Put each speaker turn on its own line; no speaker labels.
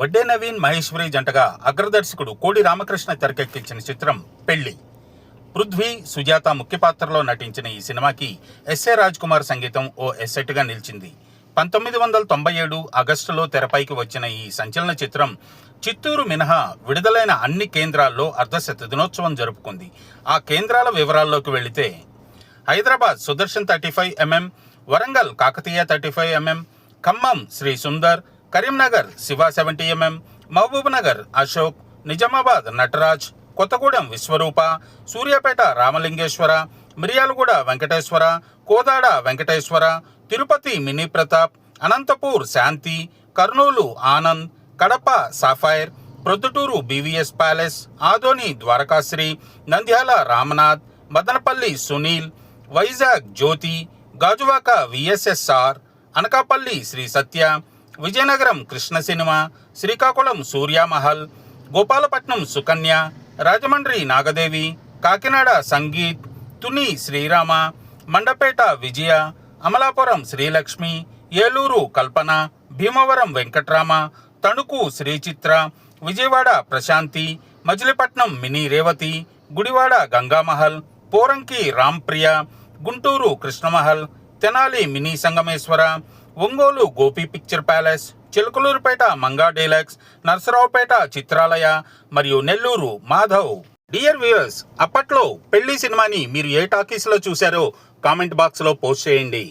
వడ్డే నవీన్ మహేశ్వరి జంటగా అగ్రదర్శకుడు కోడి రామకృష్ణ తెరకెక్కించిన చిత్రం పెళ్ళి. పృథ్వీ సుజాత ముఖ్య పాత్రలో నటించిన ఈ సినిమాకి ఎస్ఏ రాజ్ కుమార్ సంగీతం ఓ ఎస్సెట్గా నిలిచింది. పంతొమ్మిది వందల తొంభై ఏడు ఆగస్టులో తెరపైకి వచ్చిన ఈ సంచలన చిత్రం చిత్తూరు మినహా విడుదలైన అన్ని కేంద్రాల్లో అర్ధశత దినోత్సవం జరుపుకుంది. ఆ కేంద్రాల వివరాల్లోకి వెళితే Hyderabad Sudarshan thirty five MM Warangal Kakatiya thirty five MM Khammam Shri Sundar Karimnagar Shiva seventy MM Mahabubnagar Ashok Nizamabad Nataraj Kothagudem Vishwaroopa Suryapet Ramalingeswara Miryalaguda Venkateswara Kodad Venkateswara Tirupati mini Pratap Anantapur Shanti Kurnool Anand Kadapa sapphire Proddatur BVS palace Adoni Dwarakasri Nandyal Ramanath Madanapalle Sunil Vizag Jyothi Gajuwaka VSSR Anakapalle Shri Satya Vizianagaram Krishna cinema Srikakulam Suryamahal Gopalapatnam Sukanya Rajahmundry Nagadevi Kakinada Sangeet Tuni Srirama Mandapeta Vijaya Amalapuram Srilakshmi Eluru Kalpana Bhimavaram Venkatrama Tanuku Srichitra Vijayawada Prashanti Machilipatnam mini Revathi Gudivada Gangamahal Poranki Rampriya Guntur Krishnamahal Tenali mini Sangameswara Ongole Gopi picture palace Chilakaluripet Manga deluxe Narasaraopet Chitralaya మరియు Nellore Madhav. Dear viewers అప్పట్లో పెళ్ళి సినిమాని మీరు ఏ టాకీస్లో చూశారో comment బాక్స్లో post చేయండి.